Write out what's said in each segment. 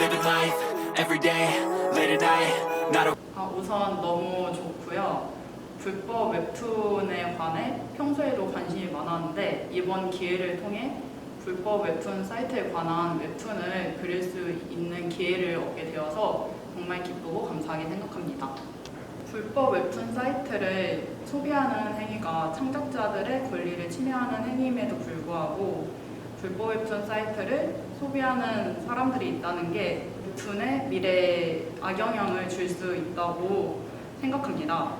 life, every day, late at night, not a 아, 우선 너무 좋고요. 불법 웹툰에 관해 평소에도 관심이 많았는데 이번 기회를 통해 불법 웹툰 사이트에 관한 웹툰을 그릴 수 있는 기회를 얻게 되어서 정말 기쁘고 감사하게 생각합니다. 불법 웹툰 사이트를 소비하는 행위가 창작자들의 권리를 침해하는 행위임에도 불구하고 불법 웹툰 사이트를 소비하는 사람들이 있다는 게 웹툰의 미래에 악영향을 줄 수 있다고 생각합니다.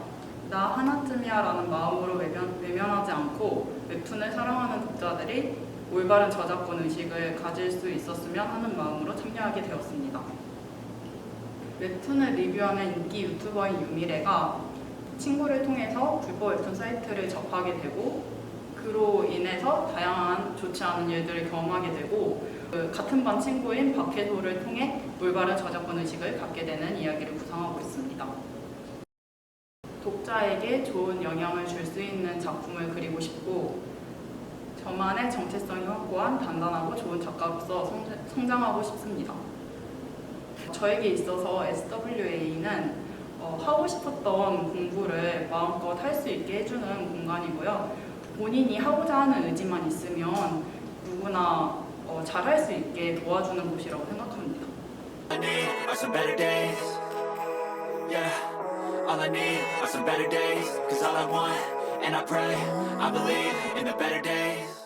나 하나쯤이야 라는 마음으로 외면, 외면하지 않고 웹툰을 사랑하는 독자들이 올바른 저작권 의식을 가질 수 있었으면 하는 마음으로 참여하게 되었습니다. 웹툰을 리뷰하는 인기 유튜버인 유미래가 친구를 통해서 불법 웹툰 사이트를 접하게 되고 그로 인해서 다양한 좋지 않은 일들을 경험하게 되고 그 같은 반 친구인 박혜소를 통해 올바른 저작권 의식을 갖게 되는 이야기를 구성하고 있습니다. 독자에게 좋은 영향을 줄 수 있는 작품을 그리고 싶고 저만의 정체성이 확고한 단단하고 좋은 작가로서 성장- 성장하고 싶습니다. 저에게 있어서 SWA는 어, 하고 싶었던 공부를 마음껏 할 수 있게 해주는 공간이고요. 본인이 하고자 하는 의지만 있으면 누구나 어, 잘할 수 있게 도와주는 곳이라고 생각합니다. And I pray, I believe in the better days.